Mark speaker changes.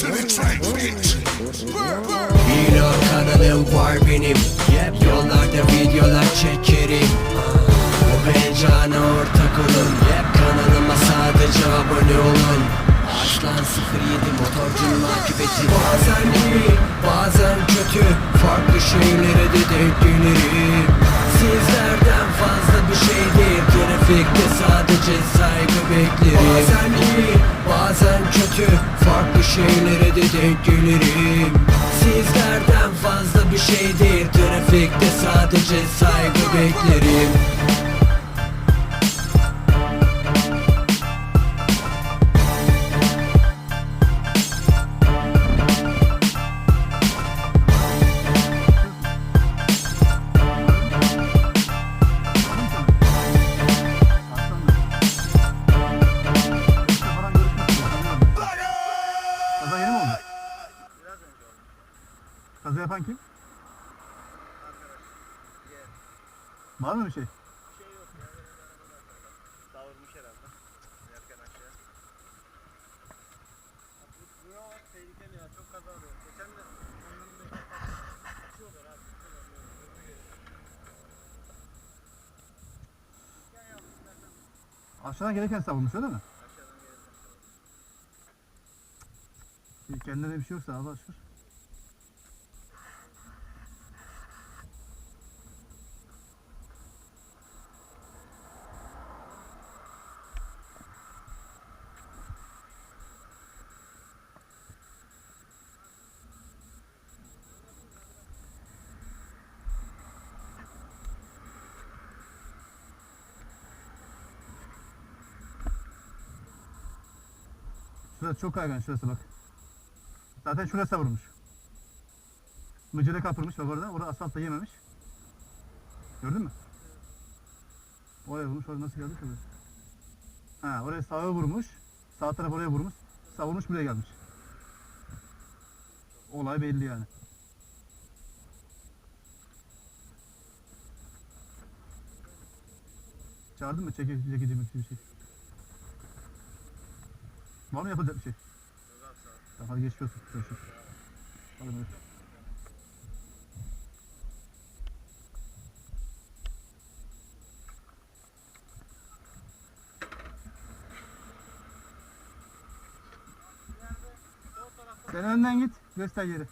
Speaker 1: to the track, bitch.
Speaker 2: Vlog kanalım var benim. Yollarda videolar çekerim. Bu heyecana ortak olun. Kanalıma sadece abone olun. Aslan 07 motorcunun akıbeti. Bazen iyi bazen kötü. Farklı şeylere de denk gelirim. Sizlerden fazla bir şey değil. Trafikte sadece saygı beklerim. Bazen iyi bazen kötü Farklı şeylere de denk gelirim. Sizlerden fazla bir şey değil Trafikte sadece saygı beklerim
Speaker 3: yapan kim? Var mı bir şey?
Speaker 4: Davurmuş herhalde. Yerken aşağıya. Bu yol tehlikeli ya. Çok kaza oluyor. Geçen de onların da uçuyorlar abi.
Speaker 3: Aşağıdan gelirken savunmuş öyle mi?
Speaker 4: Aşağıdan gelirken.
Speaker 3: İyi, Kendine bir şey yoksa Allah şükür. Şurası çok kaygan şurası bak. Zaten şurası vurmuş. Mıcıra kapırmış bak orada. Orada asfalt da yememiş. Gördün mü? Oraya vurmuş. Orada nasıl geldi oraya? Ha oraya sağa vurmuş. Sağ taraf oraya vurmuş. Sağ vurmuş buraya gelmiş. Olay belli yani. Çağırdın mı? Çekici, çekici bir şey? Var mı yapılacak bir şey? Tamam hadi geçiyorsun. Görüşürüz. Hadi buyur. Sen önden git. Göster yeri.